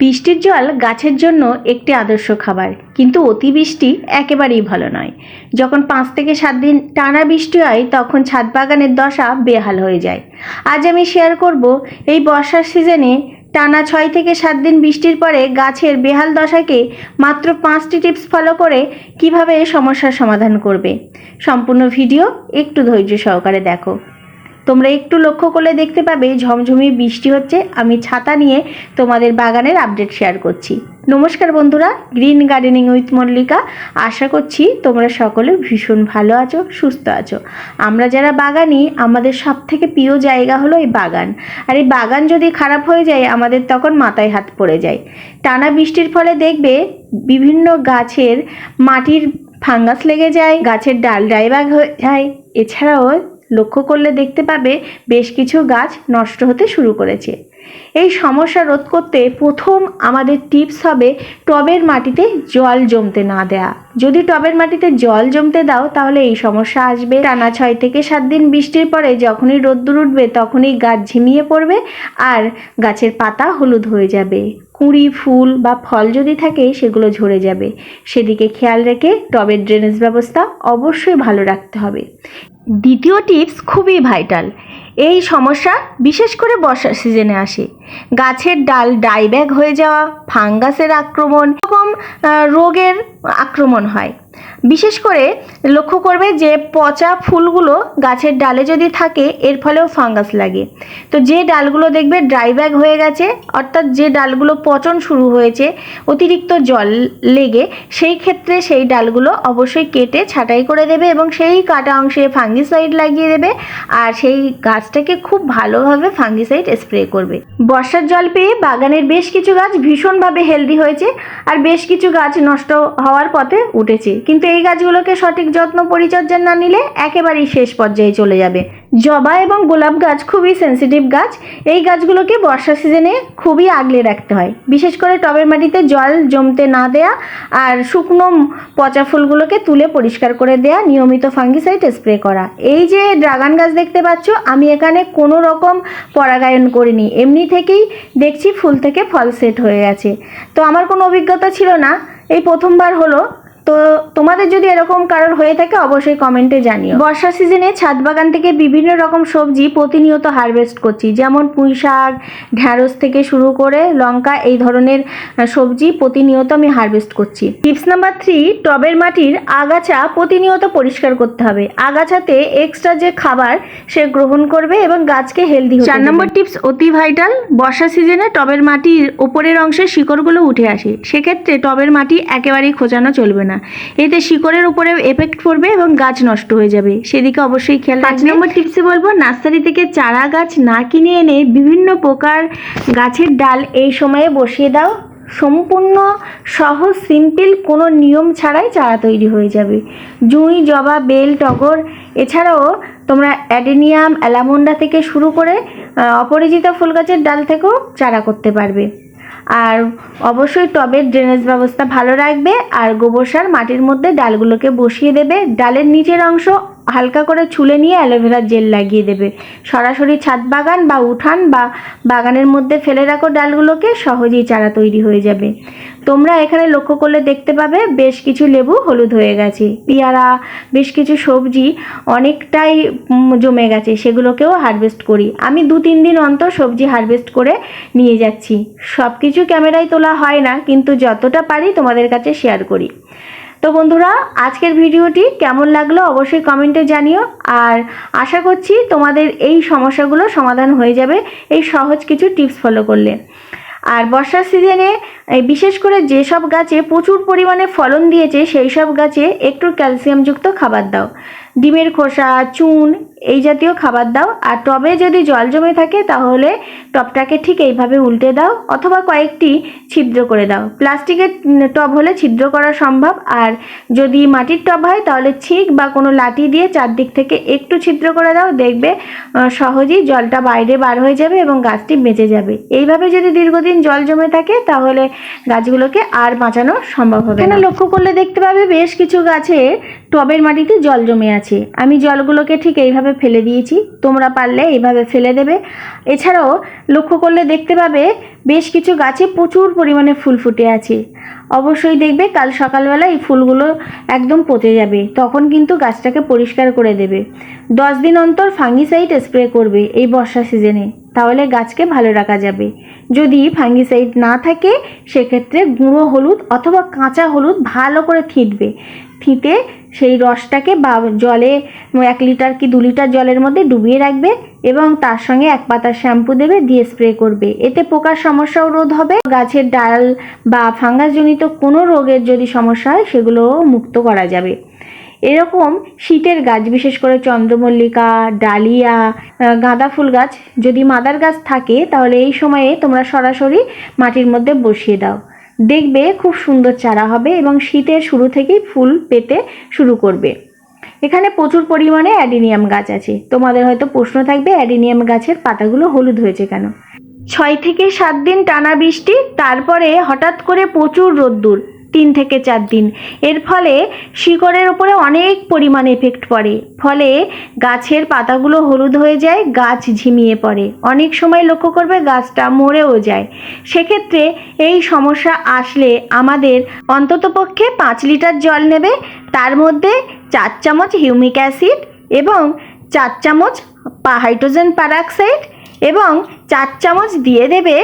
বৃষ্টির জল গাছের জন্য একটি আদর্শ খাবার, কিন্তু অতিবৃষ্টি একেবারেই ভালো নয়। যখন পাঁচ থেকে সাত দিন টানা বৃষ্টি হয়, তখন ছাদ বাগানের দশা বেহাল হয়ে যায়। আজ আমি শেয়ার করব এই বর্ষার সিজনে টানা ছয় থেকে সাত দিন বৃষ্টির পরে গাছের বেহাল দশাকে মাত্র পাঁচটি টিপস ফলো করে কীভাবে সমস্যার সমাধান করবে। সম্পূর্ণ ভিডিও একটু ধৈর্য সহকারে দেখো। তোমরা একটু লক্ষ্য করলে দেখতে পাবে ঝমঝমি বৃষ্টি হচ্ছে। আমি ছাতা নিয়ে তোমাদের বাগানের আপডেট শেয়ার করছি। নমস্কার বন্ধুরা গ্রিন গার্ডেনিং উইথ মল্লিকা আশা করছি তোমরা সকলে ভীষণ ভালো আছো, সুস্থ আছো। আমরা যারা বাগানি, আমাদের সব থেকে প্রিয় জায়গা হলো এই বাগান। আর এই বাগান যদি খারাপ হয়ে যায়, আমাদের তখন মাথায় হাত পড়ে যায়। টানা বৃষ্টির ফলে দেখবে বিভিন্ন গাছের মাটির ফাঙ্গাস লেগে যায়, গাছের ডাল ড্রাইভাগ হয়ে যায়। এছাড়াও লক্ষ্য করলে দেখতে পাবে বেশ কিছু গাছ নষ্ট হতে শুরু করেছে। এই সমস্যা রোধ করতে প্রথম আমাদের টিপস হবে টবের মাটিতে জল জমতে না দেয়া। যদি টবের মাটিতে জল জমতে দাও, তাহলে এই সমস্যা আসবে। টানা ছয় থেকে সাত দিন বৃষ্টির পরে যখনই রোদ্দুর উঠবে, তখনই গাছ ঝিমিয়ে পড়বে আর গাছের পাতা হলুদ হয়ে যাবে। কুঁড়ি, ফুল বা ফল যদি থাকে, সেগুলো ঝরে যাবে। সেদিকে খেয়াল রেখে টবের ড্রেনেজ ব্যবস্থা অবশ্যই ভালো রাখতে হবে। দ্বিতীয় টিপস খুবই ভাইটাল এই সমস্যা বিশেষ করে বর্ষার সিজনে আসে। গাছের ডাল ডাইব্যাগ হয়ে যাওয়া, ফাঙ্গাসের আক্রমণ এরকম রোগের আক্রমণ হয়। বিশেষ করে লক্ষ্য করবে যে পচা ফুলগুলো গাছের ডালে যদি থাকে, এর ফলেও ফাঙ্গাস লাগে। তো যে ডালগুলো দেখবে ড্রাই ব্যাগ হয়ে গেছে, অর্থাৎ যে ডালগুলো পচন শুরু হয়েছে, অতিরিক্ত জল লেগে, সেই ক্ষেত্রে সেই ডালগুলো অবশ্যই কেটে ছাঁটাই করে দেবে এবং সেই কাটা অংশে ফাঙ্গিসাইড লাগিয়ে দেবে, আর সেই গাছটাকে খুব ভালোভাবে ফাঙ্গিসাইড স্প্রে করবে। বর্ষার জল পেয়ে বাগানের বেশ কিছু গাছ ভীষণভাবে হেলদি হয়েছে আর বেশ কিছু গাছ নষ্ট হওয়ার পথে উঠেছে। কিন্তু এই গাছগুলোকে সঠিক যত্ন পরিচর্যা না নিলে একেবারেই শেষ পর্যায়ে চলে যাবে। জবা এবং গোলাপ গাছ খুবই সেনসিটিভ গাছ। এই গাছগুলোকে বর্ষা সিজনে খুবই আগলে রাখতে হয়। বিশেষ করে টবের মাটিতে জল জমতে না দেয়া আর শুকনো পচা ফুলগুলোকে তুলে পরিষ্কার করে দেয়া, নিয়মিত ফাঙ্গিসাইড স্প্রে করা। এই যে ড্রাগন গাছ দেখতে পাচ্ছ, আমি এখানে কোনো রকম পরাগায়ন করিনি। এমনি থেকেই দেখছি ফুল থেকে ফল সেট হয়ে গেছে। তো আমার কোনো অভিজ্ঞতা ছিল না। এই প্রথমবার হলো। তো তোমাদের যদি এরকম কারোর হয়ে থাকে অবশ্যই কমেন্টে জানিও। বর্ষা সিজনে ছাদ বাগান থেকে বিভিন্ন রকম সবজি প্রতিনিয়ত হারভেস্ট করছি। যেমন পুঁই শাক ঢ্যাঁড়স থেকে শুরু করে লঙ্কা এই ধরনের সবজি প্রতিনিয়ত আমি হারভেস্ট করছি। টিপস নাম্বার থ্রি টবের মাটির আগাছা প্রতিনিয়ত পরিষ্কার করতে হবে। আগাছাতে এক্সট্রা যে খাবার সে গ্রহণ করবে এবং গাছকে হেলদি চার নম্বর টিপস অতি ভাইটাল বর্ষা সিজনে টবের মাটির ওপরের অংশে শিকড়গুলো উঠে আসে। সেক্ষেত্রে টবের মাটি একেবারেই খোঁচানো চলবে না। এতে শিকড়ের উপরে এফেক্ট পড়বে এবং গাছ নষ্ট হয়ে যাবে। সেদিকে অবশ্যই খেয়াল পাঁচ নম্বর টিপসে বলব নার্সারি থেকে চারা গাছ না কিনে এনে বিভিন্ন প্রকার গাছের ডাল এই সময়ে বসিয়ে দাও। সম্পূর্ণ সহজ সিম্পল কোনো নিয়ম ছাড়াই চারা তৈরি হয়ে যাবে। জুঁই জবা বেল টগর এছাড়াও তোমরা অ্যাডেনিয়াম অ্যালামন্ডা থেকে শুরু করে আহ, অপরাজিত ফুল গাছের ডাল থেকেও চারা করতে পারবে। আর অবশ্যই টবের ড্রেনেজ ব্যবস্থা ভালো রাখবে আর গোবর সার মাটির মধ্যে ডালগুলোকে বসিয়ে দেবে। ডালের নিচের অংশ হালকা করে ছুলে নিয়ে অ্যালোভেরার জেল লাগিয়ে দেবে। সরাসরি ছাদ বাগান বা উঠান বা বাগানের মধ্যে ফেলে রাখো ডালগুলোকে, সহজেই চারা তৈরি হয়ে যাবে। তোমরা এখানে লক্ষ্য করলে দেখতে পাবে বেশ কিছু লেবু হলুদ হয়ে গেছে। পেয়ারা, বেশ কিছু সবজি অনেকটাই জমে গেছে, সেগুলোকেও হারভেস্ট করি। আমি দু তিন দিন অন্তর সবজি হারভেস্ট করে নিয়ে যাচ্ছি। সব কিছু ক্যামেরায় তোলা হয় না, কিন্তু যতটা পারি তোমাদের কাছে শেয়ার করি। তো বন্ধুরা, আজকের ভিডিওটি কেমন লাগল অবশ্যই কমেন্টে জানিও। আর আশা করছি তোমাদের এই সমস্যাগুলো সমাধান হয়ে যাবে এই সহজ কিছু টিপস ফলো করলে। আর বর্ষার সিজনে বিশেষ করে যেসব গাছে প্রচুর পরিমাণে ফলন দিয়েছে সেই সব গাছে একটু ক্যালসিয়ামযুক্ত খাবার দাও। ডিমের খোসা চুন এই জাতীয় খাবার দাও। আর টবে যদি জল জমে থাকে তাহলে টবটাকে ঠিক এইভাবে উল্টে দাও অথবা কয়েকটি ছিদ্র করে দাও। প্লাস্টিকের টব হলে ছিদ্র করা সম্ভব। আর যদি মাটির টব হয় তাহলে ছিক বা কোনো লাঠি দিয়ে চারদিক থেকে একটু ছিদ্র করে দাও। দেখবে সহজেই জলটা বাইরে বার হয়ে যাবে এবং গাছটি বেঁচে যাবে। এইভাবে যদি দীর্ঘদিন জল জমে থাকে তাহলে গাছগুলোকে আর বাঁচানো সম্ভব হবে এখানে লক্ষ্য করলে দেখতে পাবে বেশ কিছু গাছে টবের মাটিতে জল জমে আছে আমি জলগুলোকে ঠিক এইভাবে ফেলে দিয়েছি। তোমরা পারলে এইভাবে ফেলে দেবে। এছাড়াও লক্ষ্য করলে দেখতে পাবে বেশ কিছু গাছে প্রচুর পরিমাণে ফুল ফুটে আছে। অবশ্যই দেখবে কাল সকালবেলা এই ফুলগুলো একদম পচে যাবে। তখন কিন্তু গাছটাকে পরিষ্কার করে দেবে। দশ দিন অন্তর ফাঙ্গিসাইড স্প্রে করবে এই বর্ষা সিজনে। তাহলে গাছকে ভালো রাখা যাবে। যদি ফাঙ্গিসাইড না থাকে, সেক্ষেত্রে গুঁড়ো হলুদ অথবা কাঁচা হলুদ ভালো করে থিতবে। থিতে সেই রসটাকে বা জলে এক লিটার কি দু লিটার জলের মধ্যে ডুবিয়ে রাখবে এবং তার সঙ্গে এক পাতা শ্যাম্পু দেবে দিয়ে স্প্রে করবে। এতে পোকার সমস্যাও রোধ হবে। গাছের ডাল বা ফাঙ্গাসজনিত কোনো রোগের যদি সমস্যা হয়, সেগুলোও মুক্ত করা যাবে। এরকম শীতের গাছ, বিশেষ করে চন্দ্রমল্লিকা, ডালিয়া গাঁদা ফুল গাছ, যদি মাদার গাছ থাকে, তাহলে এই সময়ে তোমরা সরাসরি মাটির মধ্যে বসিয়ে দাও। দেখবে খুব সুন্দর চারা হবে এবং শীতের শুরু থেকেই ফুল পেতে শুরু করবে। এখানে প্রচুর পরিমাণে অ্যাডিনিয়াম গাছ আছে। তোমাদের হয়তো প্রশ্ন থাকবে, অ্যাডিনিয়াম গাছের পাতাগুলো হলুদ হয়েছে কেন? ছয় থেকে সাত দিন টানা বৃষ্টি, তারপরে হঠাৎ করে প্রচুর রোদ্দুর। তিন থেকে চার দিন। এর ফলে শিকড়ের উপরে অনেক পরিমাণ এফেক্ট পড়ে। ফলে গাছের পাতাগুলো হলুদ হয়ে যায়, গাছ ঝিমিয়ে পড়ে। অনেক সময় লক্ষ্য করবে গাছটা মরেও যায়। সেক্ষেত্রে এই সমস্যা আসলে আমাদের অন্ততপক্ষে পাঁচ লিটার জল নেবে, তার মধ্যে চার চামচ হিউমিক অ্যাসিড এবং চার চামচ হাইড্রোজেন পারাক্সাইড এবং চার চামচ দিয়ে দেবে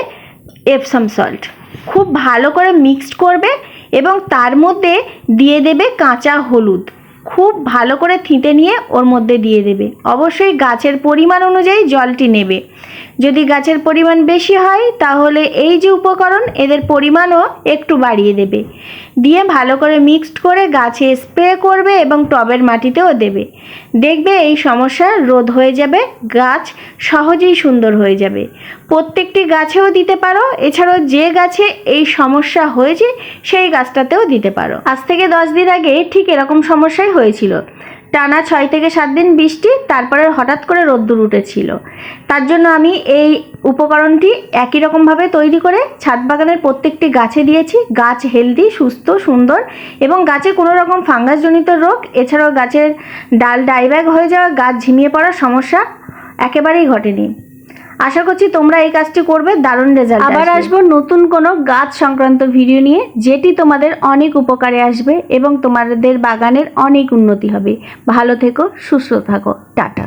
এপসাম সল্ট খুব ভালো করে মিক্সড করবে এবং তার মধ্যে দিয়ে দেবে কাঁচা হলুদ। খুব ভালো করে থিঁতে নিয়ে ওর মধ্যে দিয়ে দেবে। অবশ্যই গাছের পরিমাণ অনুযায়ী জলটি নেবে। যদি গাছের পরিমাণ বেশি হয়, তাহলে এই যে উপকরণ, এদের পরিমাণও একটু বাড়িয়ে দেবে। দিয়ে ভালো করে মিক্সড করে গাছে স্প্রে করবে এবং টবের মাটিতেও দেবে। দেখবে এই সমস্যা রোধ হয়ে যাবে, গাছ সহজেই সুন্দর হয়ে যাবে। প্রত্যেকটি গাছেও দিতে পারো, এছাড়াও যে গাছে এই সমস্যা হয়েছে, সেই গাছটাতেও দিতে পারো। আজ থেকে দশ দিন আগে ঠিক এরকম সমস্যাই হয়েছিল। টানা ছয় থেকে সাত দিন বৃষ্টি, তারপরে হঠাৎ করে রোদ্দুর উঠেছিল। তার জন্য আমি এই উপকরণটি একই রকমভাবে তৈরি করে ছাদ বাগানের প্রত্যেকটি গাছে দিয়েছি। গাছ হেলদি, সুস্থ, সুন্দর এবং গাছে কোনো রকম ফাঙ্গাসজনিত রোগ, এছাড়াও গাছের ডাল ডাইব্যাগ হয়ে যাওয়া, গাছ ঝিমিয়ে পড়ার সমস্যা একেবারেই ঘটেনি। আশা করছি তোমরা এই কাজটি করবে দারুণ রেজাল্ট আবার আসব। নতুন কোনো গাছ সংক্রান্ত ভিডিও নিয়ে যেটি তোমাদের অনেক উপকারে আসবে এবং তোমাদের বাগানের অনেক উন্নতি হবে। ভালো থেকো সুস্থ থাকো। টাটা।